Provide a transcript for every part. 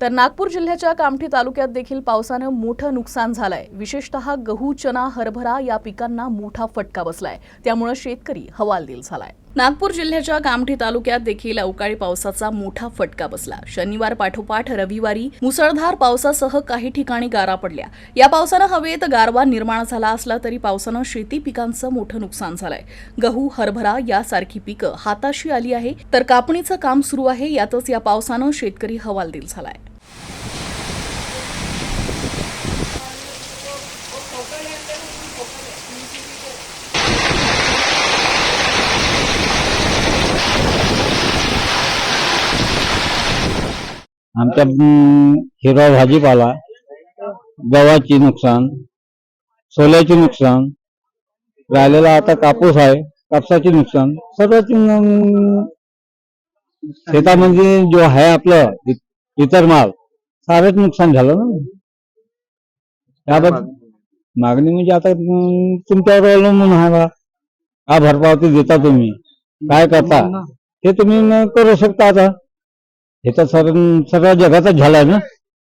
तर नागपूर जिल्ह्याच्या कामठी तालुक्यात देखील पावसानं मोठं नुकसान झालंय. विशेषतः गहू चना हरभरा या पिकांना मोठा फटका बसलाय. त्यामुळे शेतकरी हवालदिल झालाय. नागपूर जिल्ह्याच्या कामठी तालुक्यात देखील अवकाळी पावसाचा मोठा फटका बसला. शनिवार पाठोपाठ रविवारी मुसळधार पावसासह काही ठिकाणी गारा पडल्या. या पावसानं हवेत गारवा निर्माण झाला असला तरी पावसानं शेती पिकांचं मोठं नुकसान झालंय. गहू हरभरा यासारखी पिकं हाताशी आली आहे तर कापणीचं काम सुरू आहे यातच या पावसानं शेतकरी हवालदिल झालाय. आमच्या अं, हिरवा भाजीपाला गव्हाची नुकसान सोल्याचे नुकसान राहिलेला आता कापूस आहे कापसाचे नुकसान सर्वच अं, शेतामध्ये जो आहे आपलं इतर माल सारंच नुकसान झालं ना. त्याबद्दल मागणी म्हणजे आता अं, तुमच्यावर अवलंबून आहे बा. हा भरपावती देता तुम्ही? काय करता? ते तुम्ही करू शकता आता. हे तर सर्व सर्व जगातच झालाय ना?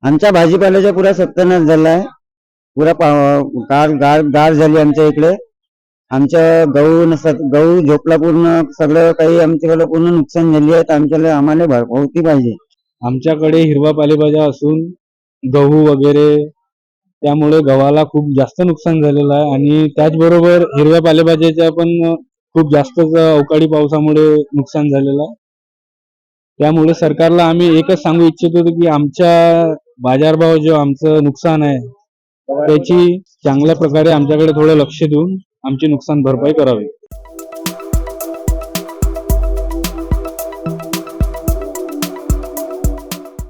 आमच्या भाजीपाल्याचा पुरा सत्यानाश झालाय. पुरा गार गार गार झाली आमच्या इकडे. आमच्या गहू गहू झोपला पूर्ण सगळं काही आमच्याकडे पूर्ण नुकसान झाली आहे. तर आमच्याला आम्हाला भरपावती पाहिजे. आमच्याकडे हिरवा पालेभाज्या असून गहू वगैरे त्यामुळे गव्हाला खूप जास्त नुकसान झालेलं आहे. आणि त्याचबरोबर हिरव्या पालेभाज्याच्या पण खूप जास्तच अवकाळी पावसामुळे नुकसान झालेलं आहे. त्यामुळे सरकारला आम्ही एकच सांगू इच्छित होतो की आमच्या बाजारभाव जो आमचं नुकसान आहे त्याची चांगल्या प्रकारे आमच्याकडे थोडं लक्ष देऊन आमची नुकसान भरपाई करावी.